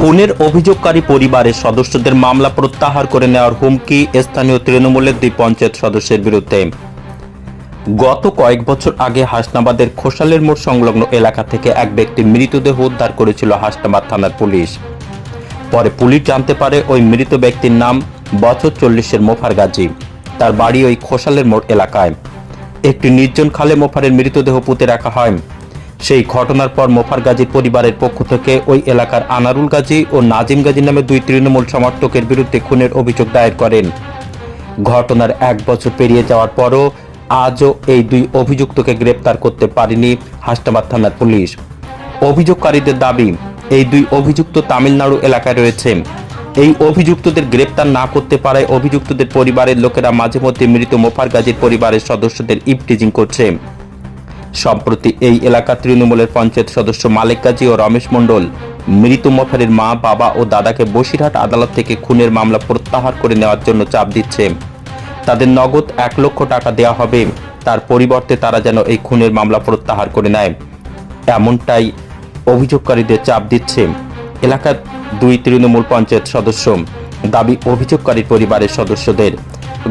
খুনের অভিযোগকারী পরিবারের সদস্যদের মামলা প্রত্যাহার করে নেওয়ার হুমকি স্থানীয় তৃণমূলের দুই পঞ্চায়েত সদস্যের বিরুদ্ধে। গত কয়েক বছর আগে হাসনাবাদের খোসালের মোড় সংলগ্ন এলাকা থেকে এক ব্যক্তি মৃতদেহ উদ্ধার করেছিল হাসনাবাদ থানার পুলিশ। পরে পুলিশ জানতে পারে ওই মৃত ব্যক্তির নাম বছর চল্লিশের মোফার গাজী। তার বাড়ি ওই খোসালের মোড় এলাকায়। একটি নির্জন খালে মোফারের মৃতদেহ পুঁতে রাখা হয়। সেই ঘটনার পর মোফার গাজীর পরিবারের পক্ষ থেকে ওই এলাকার আনারুল গাজী ও নাজিম গাজী নামে দুই তৃণমূল সমর্থকের বিরুদ্ধে খুনের অভিযোগ দায়ের করেন। ঘটনার এক বছর পেরিয়ে যাওয়ার পরও আজও এই দুই অভিযুক্তকে গ্রেপ্তার করতে পারেনি হাসনাবাদ থানার পুলিশ। অভিযোগকারীদের দাবি, এই দুই অভিযুক্ত তামিলনাড়ু এলাকায় রয়েছে। এই অভিযুক্তদের গ্রেপ্তার না করতে পারায় অভিযুক্তদের পরিবারের লোকেরা মাঝে মধ্যে মৃত মোফার গাজীর পরিবারের সদস্যদের ইপটিজিং করছে। সম্প্রতি এই এলাকা তৃণমূলের পঞ্চায়েত সদস্য মালিক গাজী ও রমেশ মণ্ডল, মৃত মোফারের মা, বাবা ও দাদাকে বসিরহাট আদালত থেকে খুনের মামলা প্রত্যাহার করে নেওয়ার জন্য চাপ দিচ্ছে। তাদের নগদ এক লক্ষ টাকা দেওয়া হবে। তার পরিবর্তে তারা যেন এই খুনের মামলা প্রত্যাহার করে নেয়। এমনটাই অভিযোগকারীদের চাপ দিচ্ছে এলাকার দুই তৃণমূল পঞ্চায়েত সদস্য। দাবি অভিযোগকারী পরিবারের সদস্যদের।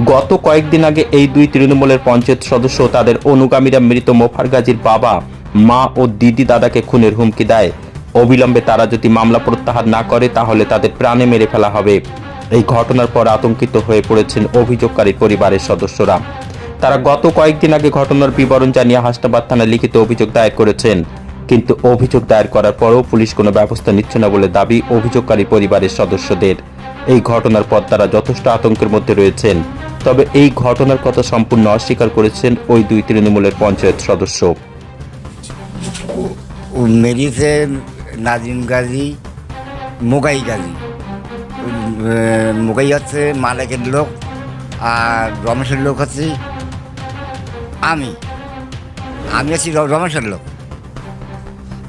গত কয়েকদিন আগে এই দুই তৃণমূলের পঞ্চায়েত সদস্য তাদের অনুগামীরা মৃত মোফার গাজীর বাবা, মা ও দিদি দাদাকে খুনের হুমকি দেয়। অবিলম্বে তারা যদি মামলা প্রত্যাহার না করে, তাহলে তাদের প্রাণে মেরে ফেলা হবে। এই ঘটনার পর আতঙ্কিত হয়ে পড়েছেন অভিযোগকারী পরিবারের সদস্যরা। তারা গত কয়েকদিন আগে ঘটনার বিবরণ জানিয়ে হাসনাবাদ থানায় লিখিত অভিযোগ দায়ের করেছেন। কিন্তু অভিযোগ দায়ের করার পরও পুলিশ কোনো ব্যবস্থা নিচ্ছে না বলে দাবি অভিযোগকারী পরিবারের সদস্যদের। এই ঘটনার পর তারা যথেষ্ট আতঙ্কের মধ্যে রয়েছেন। তবে এই ঘটনার কথা সম্পূর্ণ অস্বীকার করেছেন ওই দুই তৃণমূলের পঞ্চায়েত সদস্য। মেরিছে নাজিম গাজী মোগাই গাজী। মোগাই হচ্ছে মালিকের লোক আর রমেশের লোক হচ্ছে আমি। আমি আছি রমেশের লোক।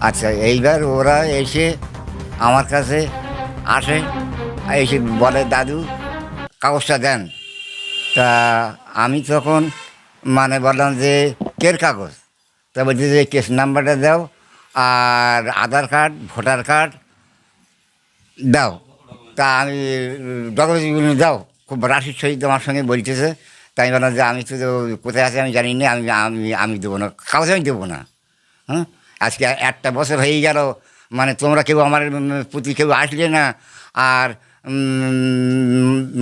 আচ্ছা এইবার ওরা এসে আমার কাছে আসে, এসে বলে, দাদু, কাগজটা দেন। তা আমি তখন মানে বললাম যে, কের কাগজ? তা বলছি যে, কেস নাম্বারটা দাও আর আধার কার্ড, ভোটার কার্ড দাও। তা আমি ডকুমেন্টসগুলো দাও। খুব রাশির সহিত আমার সঙ্গে বলতেছে। তাই আমি বললাম যে, আমি তো কোথায় আছে আমি জানি না, আমি আমি আমি দেবো না। কাগজ আমি দেবো না। হ্যাঁ আজকে একটা বছর হয়ে গেল মানে তোমরা কেউ আমার প্রতি কেউ আসলে না। আর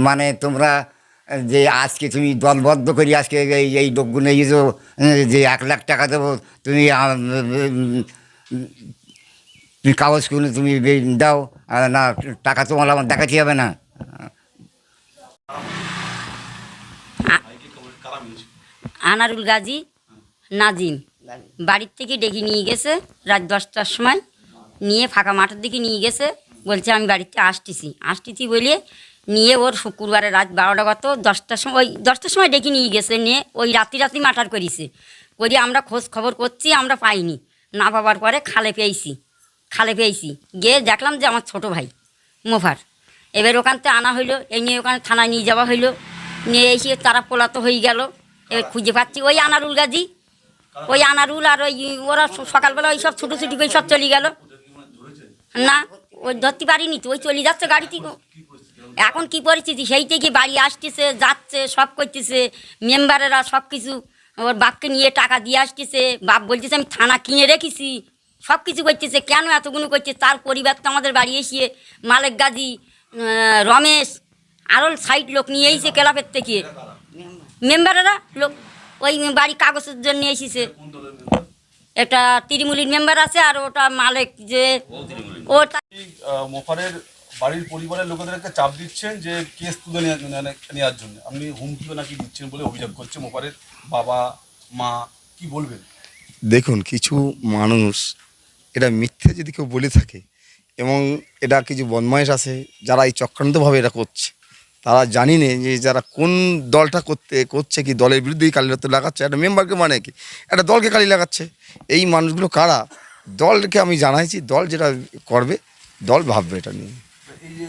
মানে তোমরা যে আজকে তুমি দলবদ্ধ করি, আজকে এই এই লোকগুলো এই যে এক লাখ টাকা দেবো, তুমি কাগজগুলো তুমি দাও না, টাকা তোমার আমার দেখাতে হবে না। আনারুল গাজী, নাজিম। বাড়ির থেকে ডেকে নিয়ে গেছে, রাত দশটার সময়। নিয়ে ফাঁকা মাঠের দিকে নিয়ে গেছে, বলছে আমি বাড়িতে আসতেছি। আসতেছি বলে নিয়ে ওর শুক্রবারে রাত বারোটা কত দশটার সময়, ওই দশটার সময় ডেকে নিয়ে গেছে, নিয়ে ওই রাত্রি রাত্রি মাটার করিছে। করি আমরা খোঁজ খবর করছি, আমরা পাইনি। না পাবার পরে খালে পেয়েছি খালে পেয়েছি। গিয়ে দেখলাম যে আমার ছোট ভাই, মোফার। এবার ওখান থেকে আনা হইল, এই নিয়ে ওখানে থানায় নিয়ে যাওয়া হইল। নিয়ে এসে তারা পোলাতো হয়ে গেল, এবার খুঁজে পাচ্ছি ওই আনারুল গাজী। ওই আনারুল আর ওই ওরা সকালবেলা ওই সব ছুটোছুটি করে সব চলে গেল। না, ওই ধরতে পারিনি তো, ওই চলে যাচ্ছে গাড়ি থেকে এখন কি পরিস্থিতি? সেই থেকে বাড়ি আসতেছে যাচ্ছে সব করতেছে মেম্বারেরা সব কিছু ওর বাপকে নিয়ে টাকা দিয়ে আসতেছে বাপ বলতেছে আমি থানা কিনে রেখেছি। সব কিছু করতেছে কেন এতগুলো করছে? তার পরিবার তো আমাদের বাড়ি এসে মালিক গাজী রমেশ আরও সাইড লোক নিয়ে এসেছে ক্লাবের থেকে। মেম্বারেরা লোক ওই বাড়ি কাগজের জন্য এসেছে। একটা তৃণমূলীর মেম্বার আছে আর ওটা মালিক যে ওটা এই, মোফারের বাড়ির পরিবারের লোকেদেরকে চাপ দিচ্ছেন যে কেস তুলে নেওয়ার জন্য জন্য। আপনি হুমকিও নাকি দিচ্ছেন বলে অভিযোগ করছে মোফারের বাবা, মা, কি বলবেন? দেখুন, কিছু মানুষ, এটা মিথ্যে যদি কেউ বলে থাকে, এবং এটা কিছু বদমাইশ আছে, যারা এই চক্রান্তভাবে এটা করছে, তারা জানি না যে যারা কোন দলটা করতে, করছে কি, দলের বিরুদ্ধেই কালি লাগাচ্ছে, একটা মেম্বারকে মানে কি? একটা দলকে কালি লাগাচ্ছে। এই মানুষগুলো কারা? দলকে আমি জানাইছি, দল যেটা করবে, দল ভাববে এটা নিয়ে। এই যে